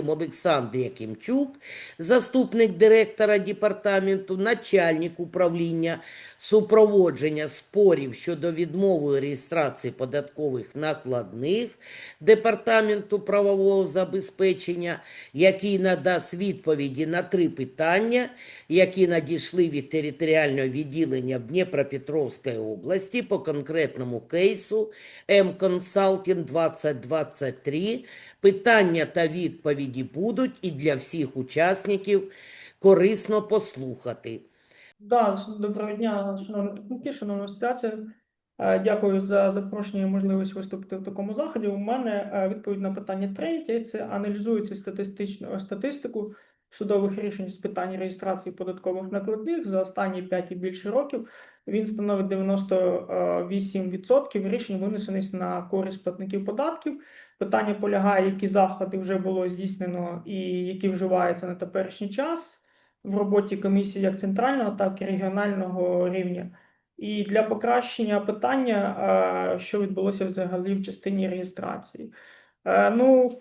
Олександр Якимчук, заступник директора департаменту, начальник управління супроводження спорів щодо відмови реєстрації податкових накладних департаменту правового забезпечення, який надасть відповіді на три питання, які надійшли від територіального відділення в Дніпропетровській області по конкретному кейсу М-Консалтінг 2023 Питання та відповіді будуть і для всіх учасників корисно послухати. Да, доброго дня, шановні представники, шановна асоціація. Е, Дякую за запрошення і можливість виступити в такому заході. У мене е, відповідь на питання третє. Це аналізується статистичну статистику судових рішень з питань реєстрації податкових накладних за останні 5 і більше років. Він становить 98% рішень, винесених на користь платників податків. Питання полягає, які заходи вже було здійснено і які вживаються на теперішній час в роботі комісії як центрального, так і регіонального рівня. І для покращення питання, е, що відбулося взагалі в частині реєстрації. Е, Ну,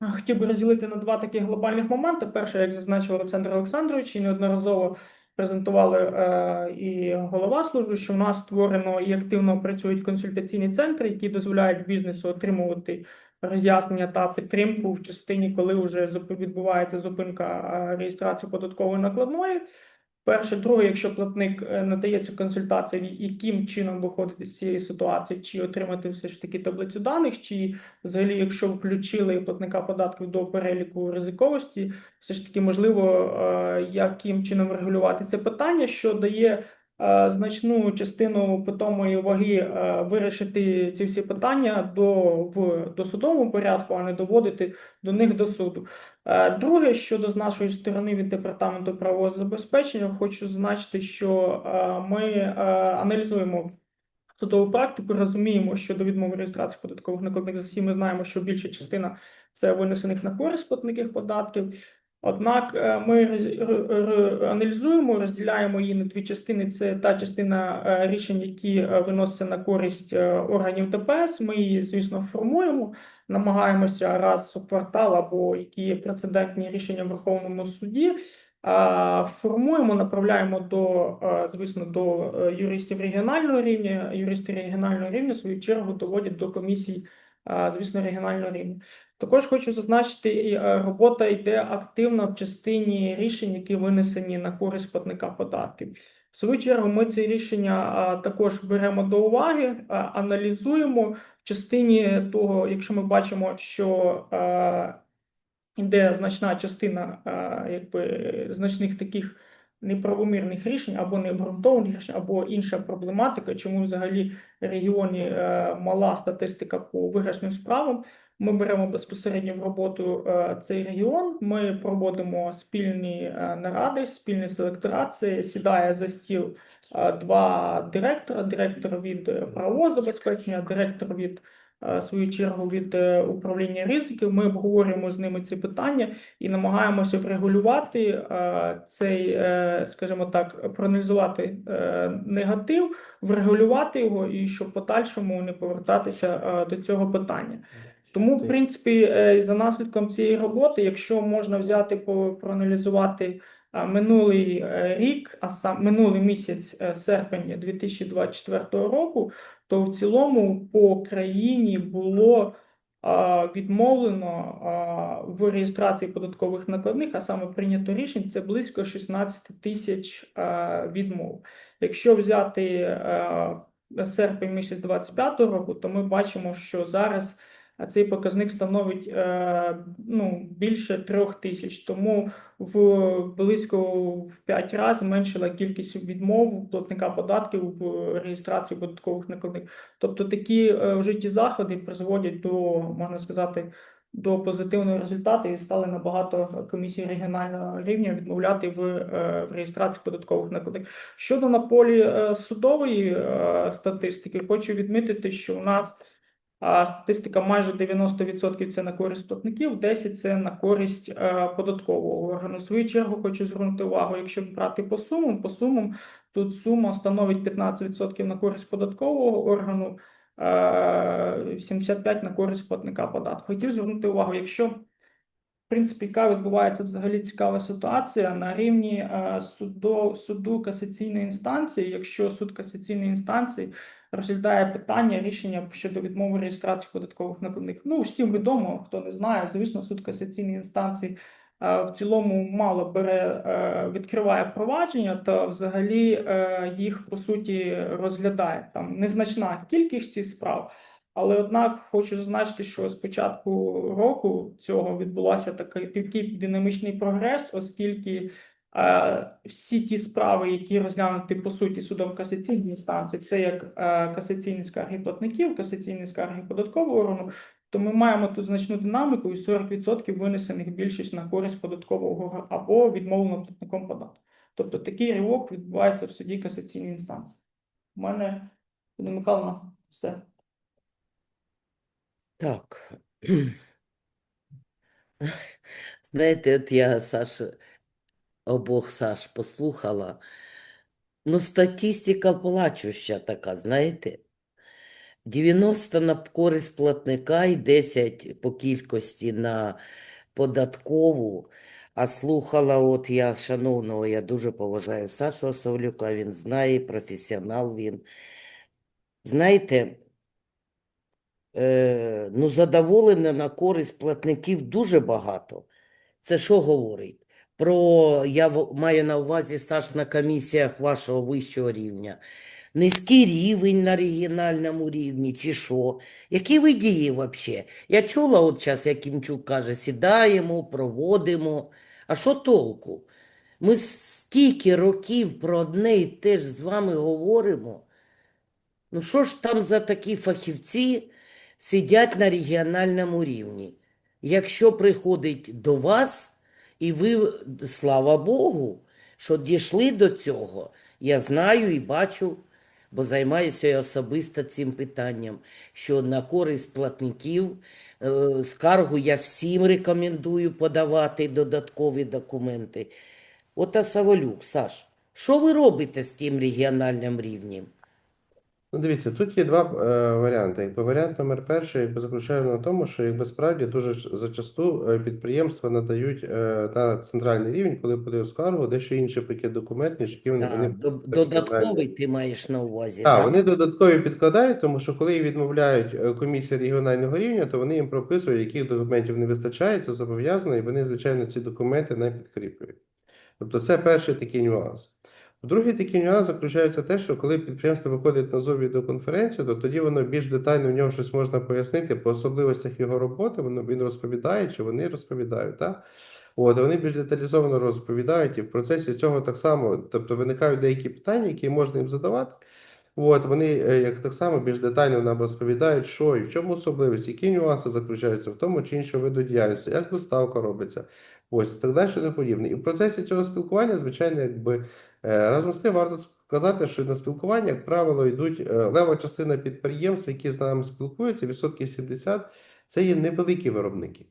хотів би розділити на два такі глобальних моменти. Перше, як зазначив Олександр Олександрович, і неодноразово презентували е, і голова служби, що в нас створено і активно працюють консультаційні центри, які дозволяють бізнесу отримувати роз'яснення та підтримку в частині, коли вже відбувається зупинка е, реєстрації податкової накладної. Перше, друге, якщо платник надає надається консультацію, яким чином виходити з цієї ситуації, чи отримати все ж таки таблицю даних, чи взагалі, якщо включили платника податків до переліку ризиковості, все ж таки можливо, е, яким чином регулювати це питання, що дає е, значну частину питомої ваги е, вирішити ці всі питання до в досудовому порядку, а не доводити до них до суду. Е, Друге, щодо з нашої сторони від департаменту правового забезпечення, хочу зазначити, що е, ми е, аналізуємо судову практику, розуміємо, що до відмови реєстрації податкових накладних засіб ми знаємо, що більша частина це винесених на користь платників податків. Однак е, ми аналізуємо, розділяємо її на дві частини. Це та частина е, рішень, які е, виносяться на користь органів ДПС. Ми її, звісно, формуємо намагаємося раз у квартал або які є прецедентні рішення в Верховному суді. Формуємо, направляємо до, звісно, до юристів регіонального рівня. Юристи регіонального рівня, в свою чергу, доводять до комісій, звісно, регіонального рівня. Також хочу зазначити, е, робота йде активно в частині рішень, які винесені на користь платника податків. В свою чергу, ми ці рішення також беремо до уваги, аналізуємо в частині того, якщо ми бачимо, що е, іде значна частина якби, значних таких неправомірних рішень або необґрунтованих рішень, або інша проблематика, чому взагалі в регіоні е, мала статистика по виграшним справам. Ми беремо безпосередньо в роботу е, цей регіон. Ми проводимо спільні е, наради, спільний селекторат. Це сідає за стіл два директора: директор від правового забезпечення, директор від в свою чергу від е, управління ризиків. Ми обговорюємо з ними ці питання і намагаємося врегулювати е, цей, е, скажімо так, проаналізувати е, негатив, врегулювати його і щоб подальшому не повертатися е, до цього питання. Тому, в принципі, е, за наслідком цієї роботи, якщо можна взяти проаналізувати минулий е, рік, а сам минулий місяць е, серпень 2024 року, то в цілому по країні було відмовлено в реєстрації податкових накладних, а саме прийнято рішень, це близько 16 тисяч відмов. Якщо взяти серпень місяць 2025 року, то ми бачимо, що зараз а цей показник становить е, ну, більше трьох тисяч. Тому в близько в 5 разів зменшила кількість відмов платника податків в реєстрації податкових накладних. Тобто такі е, вжиті заходи призводять до, можна сказати, до позитивного результату і стали набагато комісії регіонального рівня відмовляти в, е, в реєстрації податкових накладних. Щодо на полі судової статистики, хочу відмітити, що у нас а статистика майже 90% це на користь платників, 10% це на користь е, податкового органу. В свою чергу хочу звернути увагу, якщо брати по сумам, по сумам тут сума становить 15% на користь податкового органу, е, 75% на користь платника податку. Хотів звернути увагу, якщо в принципі, яка відбувається взагалі цікава ситуація на рівні е, суду, суду касаційної інстанції, якщо суд касаційної інстанції розглядає питання рішення щодо відмови реєстрації податкових накладних. Ну, всім відомо, хто не знає, звісно, суд касаційної інстанції е, в цілому мало бере, е, відкриває провадження та взагалі е, їх по суті розглядає. Там незначна кількість цих справ. Але однак хочу зазначити, що з початку року цього відбулося такий динамічний прогрес, оскільки всі ті справи, які розглянуті по суті судом касаційної інстанції, це як е, касаційні скарги платників, касаційні скарги податкового органу, то ми маємо тут значну динаміку і 40% винесених більшість на користь податкового або відмовлено платником податку. Тобто такий ривок відбувається в суді касаційної інстанції. У мене Ірина Михайловна, все. Так. Знаєте, от я Саш, обох Саш послухала. Ну, статистика плачуща така, знаєте. 90 на користь платника і 10 по кількості на податкову. А слухала, от я, шановного, я дуже поважаю Сашу Савлюка, він знає, професіонал він. Знаєте, е, ну, задоволення на користь платників дуже багато. Це що говорить? Про, я маю на увазі, Саш, на комісіях вашого вищого рівня. Низький рівень на регіональному рівні, чи що? Які ви дії взагалі? Я чула, от зараз, Кімчук каже, сідаємо, проводимо. А що толку? Ми стільки років про одне і те ж з вами говоримо. Ну що ж там за такі фахівці сидять на регіональному рівні? Якщо приходить до вас, і ви, слава Богу, що дійшли до цього, я знаю і бачу, бо займаюся я особисто цим питанням, що на користь платників е, скаргу я всім рекомендую подавати додаткові документи. Ота Саволюк, Саш, що ви робите з тим регіональним рівнем? Ну, дивіться, тут є два е, варіанти. Якби варіант номер перший якби заключає на тому, що якби справді дуже зачасту е, підприємства надають е, на центральний рівень, коли подають скаргу, дещо інший пакет документів, ніж які вони, А, вони до- додатковий ти маєш на увазі, Так, так? вони додаткові підкладають, тому що коли їм відмовляють е, комісія регіонального рівня, то вони їм прописують, яких документів не вистачає, це зобов'язано, і вони, звичайно, ці документи не підкріплюють. Тобто це перший такий нюанс. Другий такий нюанс заключається те, що коли підприємство виходить на Zoom відеоконференцію, то тоді воно більш детально в нього щось можна пояснити по особливостях його роботи. Воно він розповідає, чи вони розповідають. Так? От, вони більш деталізовано розповідають, і в процесі цього так само, тобто виникають деякі питання, які можна їм задавати. От, вони е, як так само більш детально нам розповідають, що і в чому особливість, які нюанси заключаються в тому чи іншому виду діяльності, як доставка робиться, ось так далі, тому подібне. І в процесі цього спілкування, звичайно, якби разом з тим варто сказати, що на спілкування, як правило, йдуть е, лева частина підприємств, які з нами спілкуються, відсотків 70, це є невеликі виробники.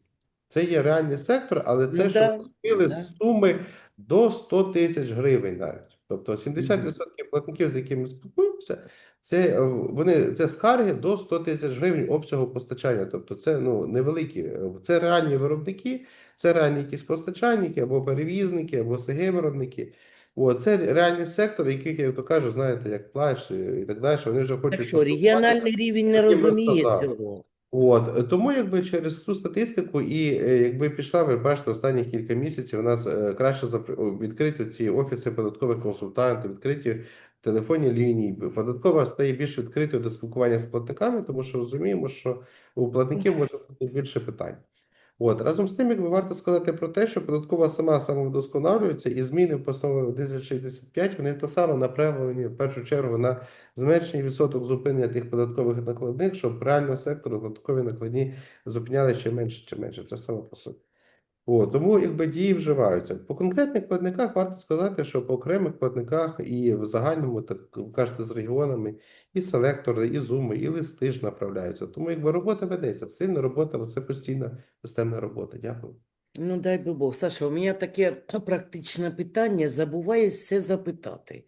Це є реальний сектор, але це Ну що розкрили да. суми до 100 тисяч гривень навіть. Тобто 70% платників, з якими спілкуємося, це е, вони це скарги до 100 тисяч гривень обсягу постачання. Тобто, це ну невеликі, е, це реальні виробники, це реальні якісь постачальники або перевізники, або СГ виробники. О, це реальний сектор, яких, як то кажу, знаєте, як плащ і так далі. Вони вже хочуть Так що регіональний рівень не розуміє цього. От тому, якби через цю статистику, і е, якби пішла, ви бачите, останні кілька місяців у нас е, краще відкриті ці офіси податкових консультантів, відкриті телефонні лінії. Податкова стає більш відкритою до спілкування з платниками, тому що розуміємо, що у платників може бути більше питань. От разом з тим, якби варто сказати про те, що податкова сама самовдосконалюється, і зміни в постанові 1165 вони так само направлені в першу чергу на зменшення відсоток зупинення тих податкових накладних, щоб реально сектору податкові накладні зупиняли ще менше, чи менше. Це саме по собі. О, тому якби дії вживаються. По конкретних платниках варто сказати, що по окремих платниках і в загальному, так кажете, з регіонами, і селектори, і зуми, і листи ж направляються. Тому якби робота ведеться, сильна робота, це постійна системна робота. Дякую. Ну, дай би Бог. Саша, у мене таке практичне питання, забуваю все запитати.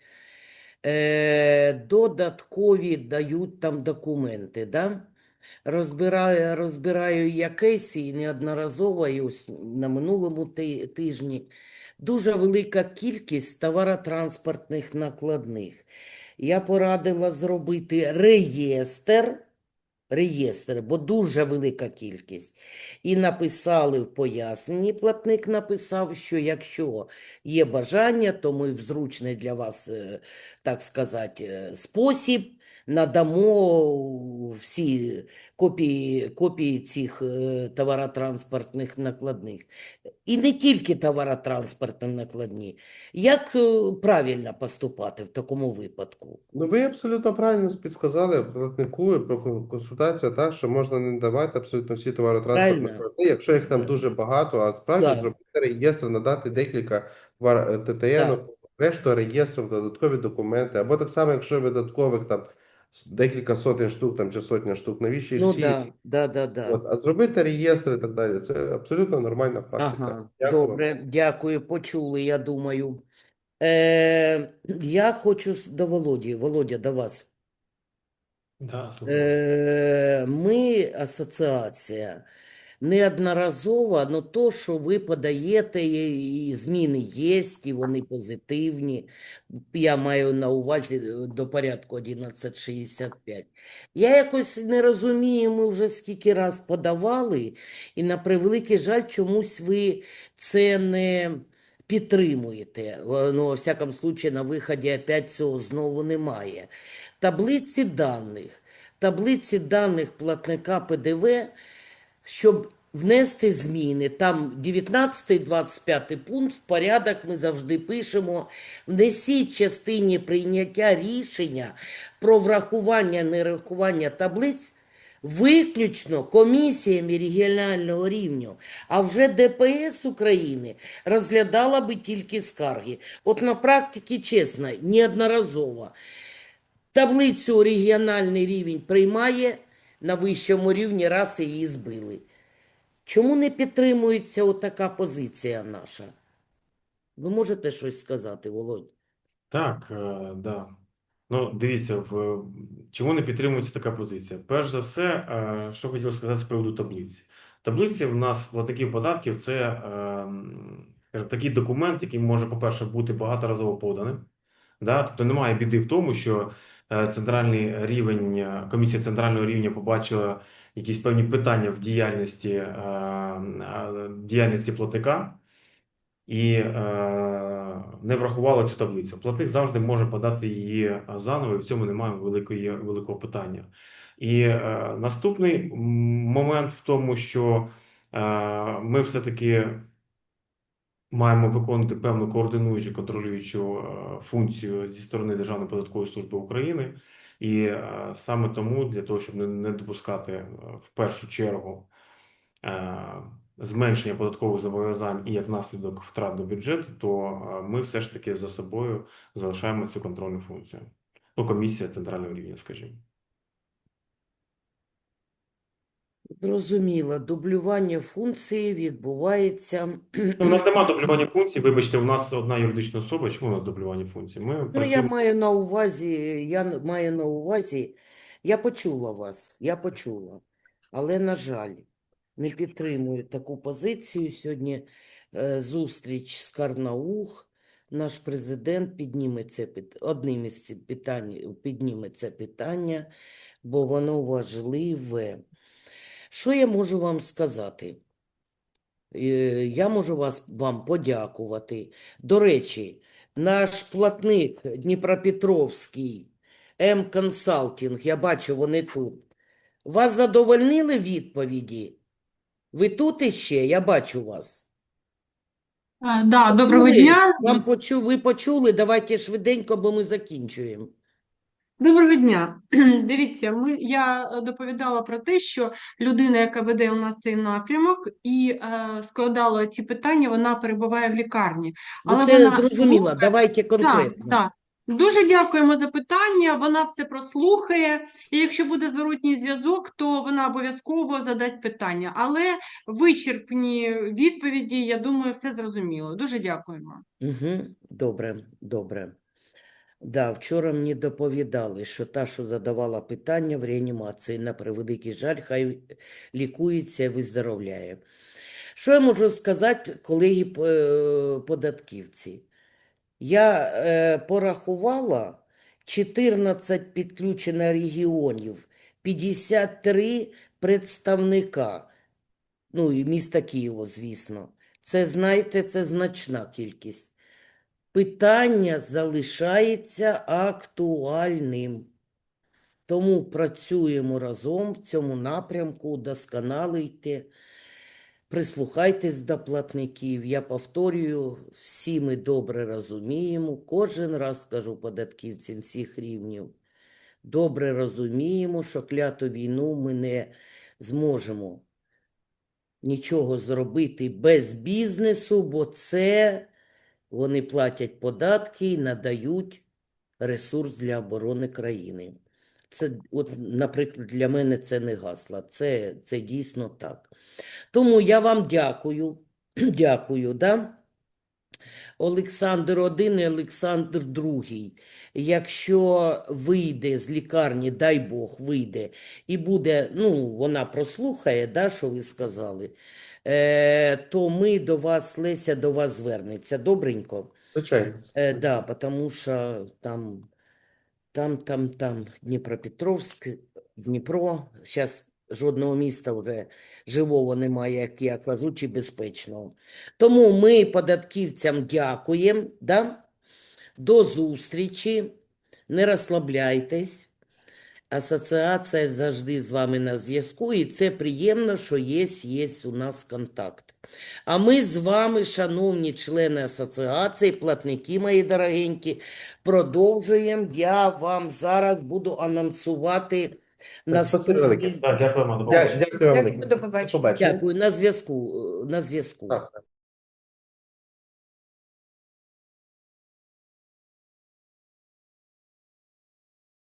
Е, додаткові дають там документи, да? розбираю, розбираю я кейси і неодноразово, і ось на минулому тижні. Дуже велика кількість товаротранспортних накладних. Я порадила зробити реєстр, реєстр, бо дуже велика кількість. І написали в поясненні, платник написав, що якщо є бажання, то ми в зручний для вас, е, так сказати, е, спосіб надамо всі копії, копії цих е, товаротранспортних накладних. І не тільки товаротранспортні накладні. Як е, правильно поступати в такому випадку? Ну, ви абсолютно правильно підсказали платнику про консультацію, так, що можна не давати абсолютно всі товаротранспортні накладні, якщо їх там дуже багато, а справді Да. зробити реєстр, надати декілька е, ТТН, решту реєстру, додаткові документи, або так само, якщо видаткових там декілька сотень штук там, чи сотня штук, навіщо їх Ну всі? да, да, да, да. От, а зробити реєстри і так далі, це абсолютно нормальна практика. Ага, Дякую. добре, дякую, почули, я думаю. Е, я хочу до Володі. Володя, до вас. Да. Е, ми, асоціація, неодноразово, ну то, що ви подаєте, і, зміни є, і вони позитивні. Я маю на увазі е, до порядку 1165. Я якось не розумію, ми вже скільки раз подавали, і на превеликий жаль, чомусь ви це не підтримуєте. Ну, во всякому случае, на виході опять цього знову немає. Таблиці даних. Таблиці даних платника ПДВ, щоб внести зміни. Там 19-25 пункт, в порядок ми завжди пишемо. Внесіть частині прийняття рішення про врахування, нерахування таблиць виключно комісіями регіонального рівня, а вже ДПС України розглядала би тільки скарги. От на практиці, чесно, неодноразово. Таблицю регіональний рівень приймає на вищому рівні, раз її збили. Чому не підтримується отака позиція наша? Ви можете щось сказати, Володь? Так, е, да. Ну, дивіться, чому не підтримується така позиція? Перш за все, е, що хотів сказати з приводу таблиці. Таблиці в нас платників податків це е, такий документ, який може, по-перше, бути багаторазово поданим. Да? Тобто немає біди в тому, що центральний рівень, е, комісія центрального рівня побачила якісь певні питання в діяльності, е, е, діяльності платника і е, не врахувала цю таблицю. Платник завжди може подати її е, заново, і в цьому немає великої, великого питання. І е, наступний момент в тому, що е, ми все-таки маємо виконувати певну координуючу, контролюючу е, функцію зі сторони Державної податкової служби України. І е, саме тому, для того, щоб не, допускати е, в першу чергу зменшення податкових зобов'язань і як наслідок втрат до бюджету, то ми все ж таки за собою залишаємо цю контрольну функцію. Ну, комісія центрального рівня, скажімо. Зрозуміло, дублювання функції відбувається. Ну, у нас немає дублювання функцій. Вибачте, у нас одна юридична особа. Чому у нас дублювання функцій? Ми Ну, я працюємо маю на увазі, я маю на увазі, я почула вас, я почула, але, на жаль, не підтримую таку позицію. Сьогодні е, зустріч з Карнаух, наш президент підніме це пит- одним із цих питань, підніме це питання, бо воно важливе. Що я можу вам сказати? Е, Я можу вас, вам подякувати. До речі, наш платник Дніпропетровський М-Консалтинг, я бачу, вони тут. Вас задовольнили відповіді? Ви тут іще? Я бачу вас. А, Да, доброго Чули? дня. Вам почу... Ви почули? Давайте швиденько, бо ми закінчуємо. Доброго дня. Дивіться, ми, я е, доповідала про те, що людина, яка веде у нас цей напрямок і е, складала ці питання, вона перебуває в лікарні. Ну, Але це вона зрозуміло. слухає- Давайте Так, конкретно. так. Дуже дякуємо за питання. Вона все прослухає. І якщо буде зворотній зв'язок, то вона обов'язково задасть питання. Але вичерпні відповіді, я думаю, все зрозуміло. Дуже дякуємо. Угу. Добре, добре. Да, вчора мені доповідали, що та, що задавала питання в реанімації, на превеликий жаль, хай лікується і виздоровляє. Що я можу сказати, колеги е, податківці? Я е, порахувала 14 підключено регіонів, 53 представника, ну і міста Києва, звісно. Це, знаєте, це значна кількість. Питання залишається актуальним. Тому працюємо разом в цьому напрямку, удосконалюйте, прислухайтесь до платників. Я повторюю, всі ми добре розуміємо, кожен раз кажу податківцям всіх рівнів. Добре розуміємо, що кляту війну ми не зможемо нічого зробити без бізнесу, бо це вони платять податки і надають ресурс для оборони країни. Це, от, наприклад, для мене це не гасло, це, це дійсно так. Тому я вам дякую. Дякую, да? Олександр один і Олександр другий. Якщо вийде з лікарні, дай Бог, вийде, і буде, ну, вона прослухає, да, що ви сказали, е, то ми до вас, Леся, до вас звернеться. Добренько? Звичайно. Е, да, потому що там, там, там, там Дніпропетровськ, Дніпро, зараз жодного міста вже живого немає, як я кажу, чи безпечного. Тому ми податківцям дякуємо, да? До зустрічі, не розслабляйтесь. Асоціація завжди з вами на зв'язку, і це приємно, що є, є у нас контакт. А ми з вами, шановні члени асоціації, платники мої дорогенькі, продовжуємо. Я вам зараз буду анонсувати наступний. Дякую вам. до Дя- побачення. Дякую вам. Дякую, до побачення. побачення. Дякую, на зв'язку, на зв'язку. Так, так.